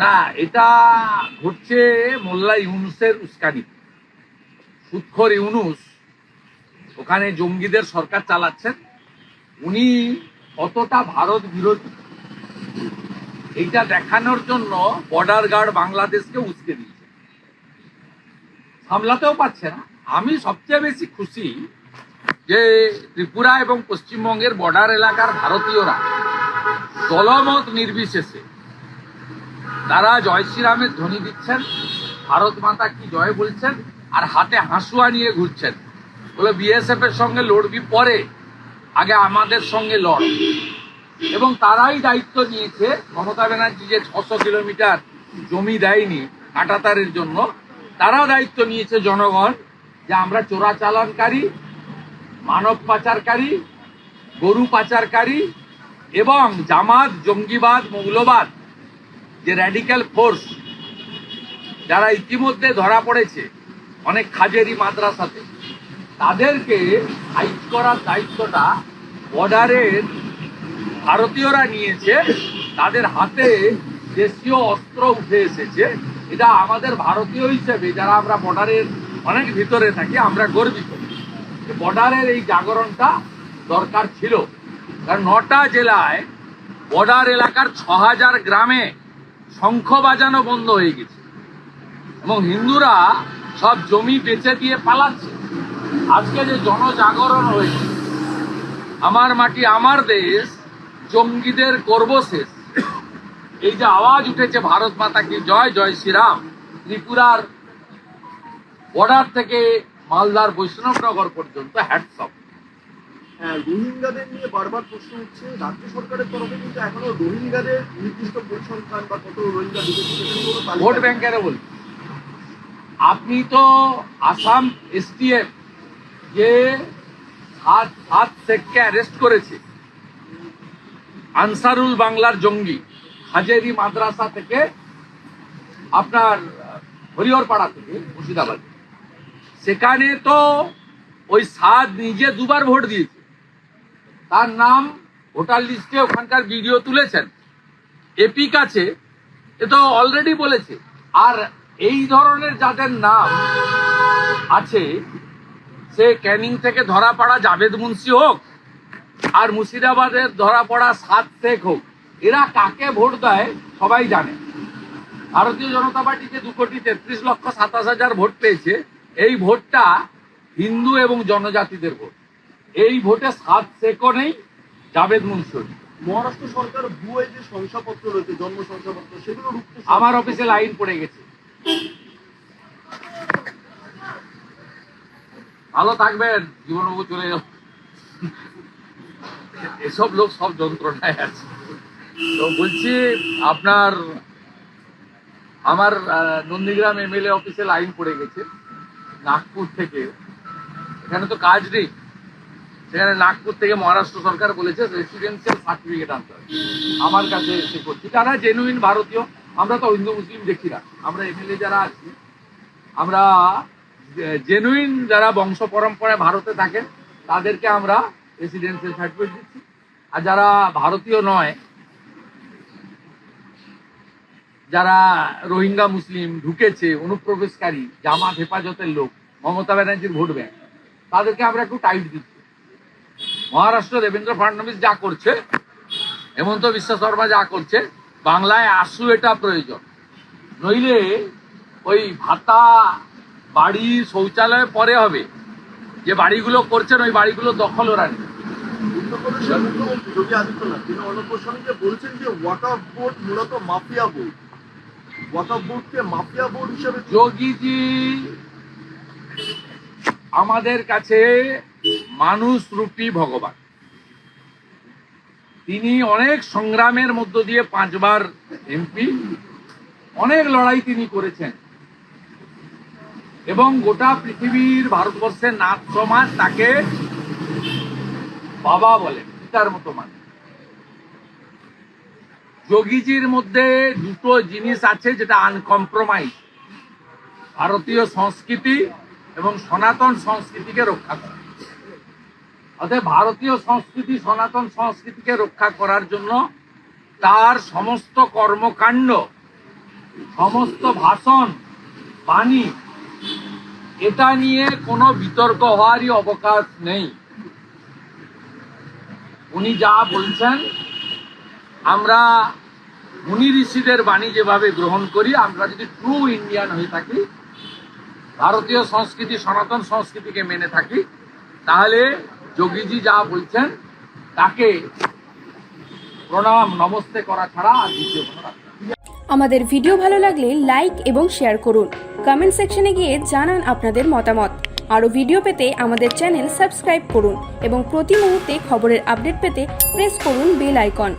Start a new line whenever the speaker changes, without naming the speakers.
না, এটা ঘটছে মোল্লা ইউনুসের উস্কানি। সুৎখর ইউনুস, ওখানে জঙ্গিদের সরকার চালাচ্ছেন। উনি কতটা ভারত বিরোধী? এইটা দেখানোর জন্য বর্ডার গার্ড বাংলাদেশকে উস্কে দিয়েছে। সামলাতেও পারছে না। আমি সবচেয়ে বেশি খুশি যে ত্রিপুরা এবং পশ্চিমবঙ্গের বর্ডার এলাকার ভারতীয়রা দলমত নির্বিশেষে তারা জয় শ্রীরামের ধ্বনি দিচ্ছেন, ভারত মাতা কি জয় বলছেন, আর হাতে হাঁসুয়া নিয়ে ঘুরছেন। বলে বিএসএফ এর সঙ্গে লড়বি পরে, আগে আমাদের সঙ্গে লড়। এবং তারাই দায়িত্ব নিয়েছে, মমতা ব্যানার্জি যে ছশো কিলোমিটার জমি দেয়নি কাটাতারের জন্য তারা দায়িত্ব নিয়েছে জনগণ যে আমরা চোরাচালানকারী মানব পাচারকারী, গরু পাচারকারী এবং জামাত, জঙ্গিবাদ, মৌলবাদ যে র্যাডিক্যাল ফোর্স যারা ইতিমধ্যে ধরা পড়েছে, অনেক খাজেরি মাদ্রাসাতে, তাদেরকে ফাইট করার দায়িত্বটা বর্ডারের ভারতীয়রা নিয়েছে। তাদের হাতে দেশীয় অস্ত্র উঠে এসেছে। এটা আমাদের ভারতীয় হিসেবে, যারা আমরা বর্ডারের অনেক ভিতরে থাকি, আমরা গর্বিত। বর্ডারের এই জাগরণটা দরকার ছিল। কারণ নটা জেলায় বর্ডার এলাকার ছ হাজার গ্রামে শঙ্খ বাজানো বন্ধ হয়ে গেছে। এবং হিন্দুরা সব জমি বেচে দিয়ে পালাচ্ছে। আজকে যে জনজাগরণ হয়েছে আমার মাটি আমার দেশ জঙ্গিদের করব শেষ। এই যে আওয়াজ উঠেছে ভারত মাতা কি জয় জয় শ্রীরাম। ত্রিপুরার বর্ডার থেকে মালদার বৈষ্ণবনগর পর্যন্ত হ্যাটসঅপ
হ্যাঁ, রোহিঙ্গাদের নিয়ে বারবার প্রশ্ন উঠছে। রাজ্য সরকারের তরফে কিন্তু এখনও রোহিঙ্গাদের নির্দিষ্ট পরিসংখ্যান বা কত রোহিঙ্গা ঢুকেছে
ভোট। ব্যাংকের বলি আপনি তো আসাম এসটিএফ যে সাত সাত শেখকে অ্যারেস্ট করেছে। আনসারুল বাংলার জঙ্গি হাজেরি মাদ্রাসা থেকে আপনার হরিহরপাড়া থেকে মুর্শিদাবাদ। সেখানে তো ওই সাদ নিজে দুবার ভোট দিয়েছে। তার নাম ভোটার লিস্টে ওখানকার ভিডিও তুলেছেন। এপি কাছে এ তো অলরেডি বলেছে। আর এই ধরনের যাদের নাম আছে, সে ক্যানিং থেকে ধরা পড়া জাভেদ মুন্সি হোক, আর মুর্শিদাবাদের ধরা পড়া সাত শেখ হোক, এরা কাকে ভোট দেয় সবাই জানে। ভারতীয় জনতা পার্টি যে দু কোটি তেত্রিশ লক্ষ সাতাশ হাজার ভোট পেয়েছে। এই ভোটটা হিন্দু এবং জনজাতিদের ভোট। এই ভোটে সাত নেই জাভেদ মুন্সিও নেই।
মহারাষ্ট্র সরকার ভুয়ো যে শংসাপত্র রয়েছে জন্ম শংসাপত্র সেগুলো
আমার অফিসে লাইন পড়ে গেছে। ভালো থাকবেন জীবনবাবু চলে যাও। এসব লোক সব যন্ত্রণায় আছে। তো বলছি আপনার আমার নন্দীগ্রাম এমএলএ অফিসে লাইন পড়ে গেছে নাগপুর থেকে। এখানে তো কাজ নেই। সেখানে নাগপুর থেকে মহারাষ্ট্র সরকার বলেছে রেসিডেন্সিয়াল সার্টিফিকেট আনতে হবে। আমার কাছে এসে করছি। যারা জেনুইন ভারতীয়, আমরা তো হিন্দু, মুসলিম দেখি না। আমরা এমএলএ যারা আছি, আমরা জেনুইন যারা বংশ পরম্পরায় ভারতে থাকেন, তাদেরকে আমরা রেসিডেন্সিয়াল সার্টিফিকেট দিচ্ছি। আর যারা ভারতীয় নয়, যারা রোহিঙ্গা মুসলিম ঢুকেছে, অনুপ্রবেশকারী, জামাত হেফাজতের লোক, মমতা ব্যানার্জির ভোট ব্যাংক, তাদেরকে আমরা একটু টাইট দিচ্ছি। মহারাষ্ট্র দেবেন্দ্র ফাডনবিস যা করছে হেমন্ত বিশ্ব শর্মা যা করছে বাংলায় আসু এটা প্রয়োজন। নইলে ওই ভাতা বাড়ি শৌচালয় পরে হবে। যে বাড়িগুলো করছেন ওই বাড়িগুলো দখল ওরা নেবে।
উত্তরপ্রদেশের মুখ্যমন্ত্রী যোগী আদিত্যনাথ তিনি অনপ্রসঙ্গে বলছেন যে ওয়াকাফ বোর্ড মূলত মাফিয়া বোর্ড। ওয়াকাফ বোর্ডকে মাফিয়া বোর্ড হিসেবে
যোগীজি আমাদের কাছে মানুষ রূপী ভগবান। তিনি অনেক সংগ্রামের মধ্য দিয়ে পাঁচবার এমপি। অনেক লড়াই তিনি করেছেন। এবং গোটা পৃথিবীর ভারতবর্ষের নাথ সমাজ তাকে বাবা বলে, পিতার মতো মানে। যোগীজির মধ্যে দুটো জিনিস আছে যেটা আনকম্প্রোমাইজ ভারতীয় সংস্কৃতি এবং সনাতন সংস্কৃতিকে রক্ষা করা। অতএব ভারতীয় সংস্কৃতি, সনাতন সংস্কৃতিকে রক্ষা করার জন্য তার সমস্ত কর্মকাণ্ড, সমস্ত ভাষণ, বাণী, এটা নিয়ে কোনো বিতর্ক হওয়ারই অবকাশ নেই। উনি যা বলছেন, আমরা মুনি ঋষিদের বাণী যেভাবে গ্রহণ করি, আমরা যদি ট্রু ইন্ডিয়ান হয়ে থাকি, ভারতীয় সংস্কৃতি, সনাতন সংস্কৃতিকে মেনে থাকি, তাহলে যোগীজি যা বলছেন, তাকে প্রণাম, নমস্তে করা ছাড়া আর দ্বিতীয় কোনো
আমাদের ভিডিও ভালো লাগলে লাইক এবং শেয়ার করুন। কমেন্ট সেকশনে গিয়ে জানান আপনাদের মতামত। আরও ভিডিও পেতে আমাদের চ্যানেল সাবস্ক্রাইব করুন এবং প্রতি মুহূর্তে খবরের আপডেট পেতে প্রেস করুন বেল আইকন।